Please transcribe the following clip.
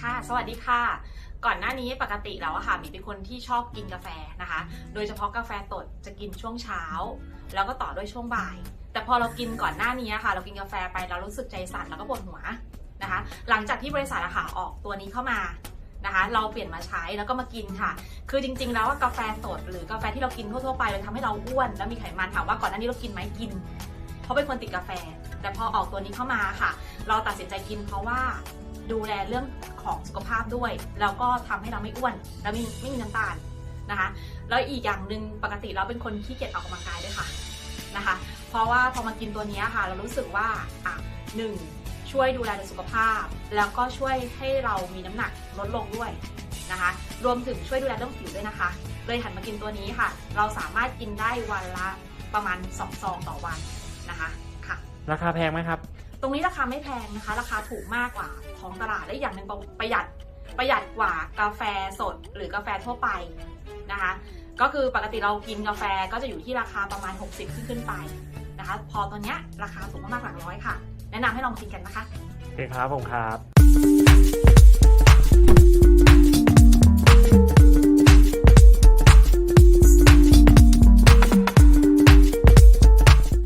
ค่ะ สวัสดีค่ะ ก่อนหน้านี้ปกติแล้วอะค่ะหมีเป็นคนที่ชอบกินกาแฟนะคะ โดยเฉพาะกาแฟสดจะกินช่วงเช้า แล้วก็ต่อด้วยช่วงบ่าย แต่พอเรากินก่อนหน้านี้ค่ะ เรากินกาแฟไปเรารู้สึกใจสั่นแล้วก็ปวดหัวนะคะ หลังจากที่บริษัทอะค่ะออกตัวนี้เข้ามานะคะ เราเปลี่ยนมาใช้แล้วก็มากินค่ะ คือจริงๆ แล้วกาแฟสดหรือกาแฟที่เรากินทั่วๆไปเลยทำให้เราอ้วน แล้วมีไขมันถามว่าก่อนหน้านี้เรากินไหมกิน เพราะเป็นคนติดกาแฟ แต่พอออกตัวนี้เข้ามาค่ะ เราตัดสินใจกินเพราะว่า ดูแลเรื่องของสุขภาพด้วย แล้วก็ทำให้เราไม่อ้วน แล้วไม่ไม่มีน้ำตาลนะคะ แล้วอีกอย่างหนึ่งปกติเราเป็นคนขี้เกียจออกกำลังกายด้วยค่ะนะคะ เพราะว่าพอมากินตัวนี้ค่ะ เรารู้สึกว่าอะหนึ่งช่วยดูแลสุขภาพ แล้วก็ช่วยให้เรามีน้ำหนักลดลงด้วยนะคะ รวมถึงช่วยดูแลเรื่องผิวด้วยนะคะ เลยหันมากินตัวนี้ค่ะ เราสามารถกินได้วันละประมาณ2ซองต่อวันนะคะค่ะ ราคาแพงไหมครับ ตรงนี้ราคาไม่แพงนะคะ ราคาถูกมากกว่าท้องตลาดและอย่างหนึ่งประหยัดประหยัดกว่ากาแฟสดหรือกาแฟทั่วไปนะคะ ก็คือปกติเรากินกาแฟก็จะอยู่ที่ราคาประมาณ 60 ขึ้นขึ้นไปนะคะ พอตัวเนี้ยราคาถูกมากๆหลักร้อยค่ะ แนะนำให้ลองกินกันนะคะโอเคครับผมครับ